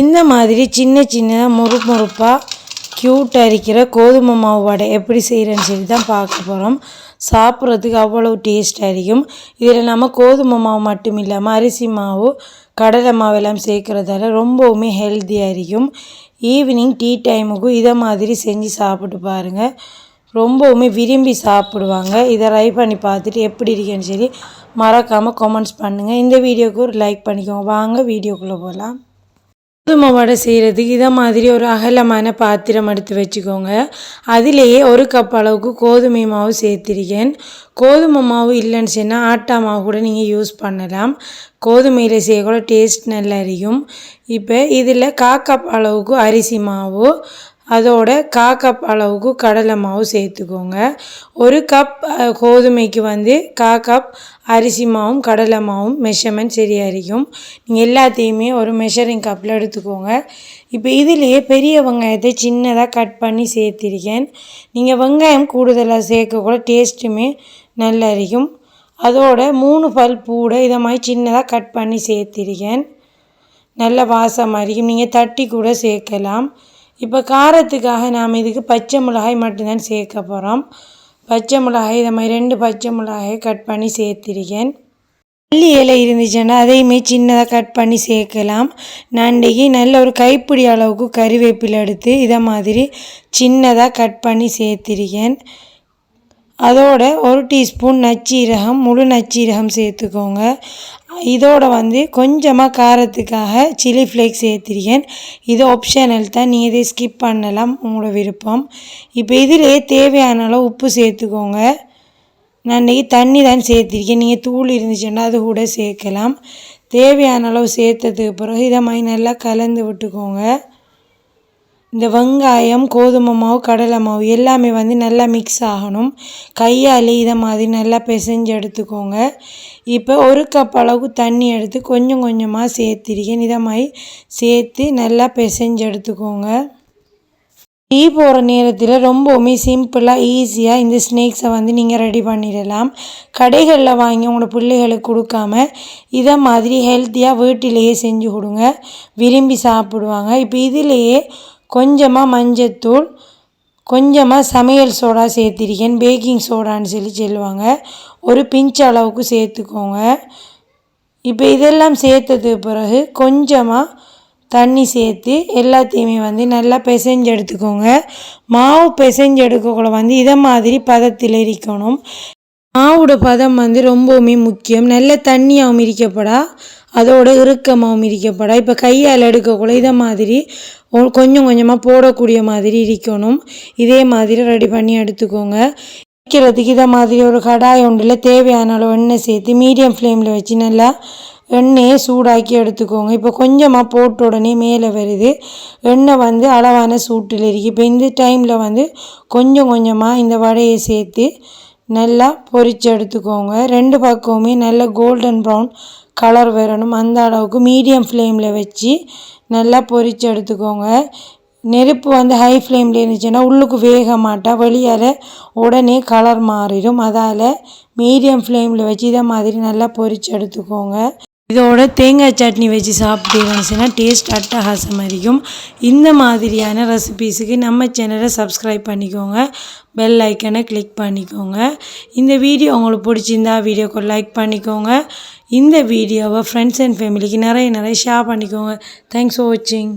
இந்த மாதிரி சின்ன சின்ன முறுப்பு முறுப்பாக க்யூட்டாக இருக்கிற கோதுமை மாவு வடை எப்படி செய்கிறேன்னு சொல்லி தான் பார்க்க போகிறோம் சாப்பிட்றதுக்கு அவ்வளோ டேஸ்ட்டாக இருக்கும். இதில் நம்ம கோதுமை மாவு மட்டும் இல்லாமல் அரிசி மாவு கடலை மாவு எல்லாம் சேர்க்குறதால ரொம்பவுமே ஹெல்த்தியாக இருக்கும். ஈவினிங் டீ டைமுக்கும் இதை மாதிரி செஞ்சு சாப்பிட்டு பாருங்கள் ரொம்பவுமே விரும்பி சாப்பிடுவாங்க. இதை ட்ரை பண்ணி பார்த்துட்டு எப்படி இருக்குன்னு சொல்லி மறக்காமல் கமெண்ட்ஸ் பண்ணுங்கள் இந்த வீடியோவுக்கு ஒரு லைக் பண்ணிக்கோங்க. வாங்க வீடியோக்குள்ளே போகலாம் கோதுமை வடை செய்கிறதுக்கு இதை மாதிரி ஒரு அகலமான பாத்திரம் எடுத்து வச்சுக்கோங்க. அதிலேயே ஒரு கப் அளவுக்கு கோதுமை மாவு சேர்த்திருக்கேன். கோதுமை மாவு இல்லைன்னு சொன்னால் ஆட்டா மாவு கூட நீங்கள் யூஸ் பண்ணலாம். கோதுமையில் செய்யக்கூட டேஸ்ட் நல்லா இருக்கும். இப்போ இதில் கா கப் அளவுக்கு அரிசி மாவு அதோட கா கப் அளவுக்கு கடலை மாவு சேர்த்துக்கோங்க. ஒரு கப் கோதுமைக்கு வந்து கா கப் அரிசி மாவும் கடலை மாவும் மெஷர்மெண்ட் சரியாக இருக்கும். நீங்கள் எல்லாத்தையுமே ஒரு மெஷரிங் கப்பில் எடுத்துக்கோங்க. இப்போ இதுலேயே பெரிய வெங்காயத்தை சின்னதாக கட் பண்ணி சேர்த்திருக்கேன். நீங்கள் வெங்காயம் கூடுதலாக சேர்க்க கூட டேஸ்ட்டுமே நல்லா இருக்கும். அதோட மூணு பல் பூடை இதை மாதிரி சின்னதாக கட் பண்ணி சேர்த்திருக்கேன். நல்ல வாசமாக இருக்கும். நீங்கள் தட்டி கூட சேர்க்கலாம். இப்போ காரத்துக்காக நாம் இதுக்கு பச்சை மிளகாய் மட்டும்தான் சேர்க்க போகிறோம் பச்சை மிளகாய் இதை மாதிரி ரெண்டு பச்சை மிளகாயை கட் பண்ணி சேர்த்திருக்கேன். மல்லி இலை இருந்துச்சுன்னா அதையுமே சின்னதாக கட் பண்ணி சேர்க்கலாம். நான் இன்றைக்கி நல்ல ஒரு கைப்பிடி அளவுக்கு கறிவேப்பிலை எடுத்து இதை மாதிரி சின்னதாக கட் பண்ணி சேர்த்திருக்கேன். அதோட ஒரு டீஸ்பூன் நச்சீரகம் முழு நச்சீரகம் சேர்த்துக்கோங்க. இதோட வந்து கொஞ்சமாக காரத்துக்காக சில்லி ஃப்ளேக்ஸ் சேர்த்திருக்கேன். இது ஆப்ஷனல் தான். நீங்கள் இதை ஸ்கிப் பண்ணலாம். உங்களோட விருப்பம். இப்போ இதிலே தேவையான அளவு உப்பு சேர்த்துக்கோங்க. நான் இன்றைக்கி தண்ணி தான் சேர்த்திருக்கேன். நீங்கள் தூள் இருந்துச்சுன்னா அது கூட சேர்க்கலாம். தேவையான அளவு சேர்த்ததுக்கு பிறகு இதை மாதிரி நல்லா கலந்து விட்டுக்கோங்க. இந்த வெங்காயம் கோதுமை மாவு கடலை மாவு எல்லாமே வந்து நல்லா மிக்ஸ் ஆகணும். கையால் இதை மாதிரி நல்லா பிசைஞ்சு எடுத்துக்கோங்க. இப்போ ஒரு கப் அளவுக்கு தண்ணி எடுத்து கொஞ்சம் கொஞ்சமாக சேர்த்திருக்கேன். இதை மாதிரி சேர்த்து நல்லா பிசைஞ்சு எடுத்துக்கோங்க. டீ போகிற நேரத்தில் ரொம்பவுமே சிம்பிளாக ஈஸியாக இந்த ஸ்நேக்ஸை வந்து நீங்கள் ரெடி பண்ணிடலாம். கடைகளில் வாங்கி உங்களோட பிள்ளைகளுக்கு கொடுக்காம இதை மாதிரி ஹெல்த்தியாக வீட்டிலேயே செஞ்சு கொடுங்க. விரும்பி சாப்பிடுவாங்க. இப்போ இதிலேயே கொஞ்சமாக மஞ்சத்தூள் கொஞ்சமாக சமையல் சோடா சேர்த்திருக்கேன். பேக்கிங் சோடான்னு சொல்லி சொல்லுவாங்க. ஒரு பிஞ்ச் அளவுக்கு சேர்த்துக்கோங்க. இப்போ இதெல்லாம் சேர்த்தது பிறகு கொஞ்சமாக தண்ணி சேர்த்து எல்லாத்தையுமே வந்து நல்லா பிசைஞ்சு எடுத்துக்கோங்க. மாவு பிசைஞ்சு எடுக்கக்குள்ள வந்து இதை மாதிரி பதத்தில் இருக்கணும் மாவோட பதம் வந்து ரொம்பவுமே முக்கியம். நல்ல தண்ணியாகவும் இருக்கப்படா. அதோட இறுக்கமாகவும் இருக்கப்படா இப்போ கையால் எடுக்கக்குள்ள இதை மாதிரி கொஞ்சம் கொஞ்சமாக போடக்கூடிய மாதிரி இருக்கணும் இதே மாதிரி ரெடி பண்ணி எடுத்துக்கோங்க. வைக்கிறதுக்கு இதை மாதிரி ஒரு கடாய் ஒன்றில் தேவையான அளவு எண்ணெய் சேர்த்து மீடியம் ஃப்ளேமில் வச்சு நல்லா எண்ணெயை சூடாக்கி எடுத்துக்கோங்க. இப்போ கொஞ்சமாக போட்ட உடனே மேலே வருது. எண்ணெய் வந்து அளவான சூட்டில் இருக்குது இப்போ இந்த டைமில் வந்து கொஞ்சம் கொஞ்சமாக இந்த வடையை சேர்த்து நல்லா பொரித்து எடுத்துக்கோங்க. ரெண்டு பக்கமுமே நல்ல கோல்டன் ப்ரௌன் கலர் வரணும் அந்த அளவுக்கு மீடியம் ஃப்ளேமில் வச்சு நல்லா பொரித்து எடுத்துக்கோங்க. நெருப்பு வந்து ஹை ஃப்ளேமில் இருந்துச்சுன்னா உள்ளுக்கு வேக மாட்டா. வெளியால் உடனே கலர் மாறிடும். அதால் மீடியம் ஃப்ளேமில் வச்சு இதை மாதிரி நல்லா பொரித்து எடுத்துக்கோங்க. இதோட தேங்காய் சட்னி வச்சு சாப்பிட்டீங்கன்னா டேஸ்ட் அட்டகாசம் இருக்கும் இந்த மாதிரியான ரெசிபீஸுக்கு நம்ம சேனலை சப்ஸ்கிரைப் பண்ணிக்கோங்க. பெல் ஐக்கனை கிளிக் பண்ணிக்கோங்க. இந்த வீடியோ உங்களுக்கு பிடிச்சிருந்தா வீடியோக்கு லைக் பண்ணிக்கோங்க. இந்த வீடியோவை ஃப்ரெண்ட்ஸ் அண்ட் ஃபேமிலிக்கு நிறைய நிறைய ஷேர் பண்ணிக்கோங்க. தேங்க்ஸ் ஃபார் வாட்சிங்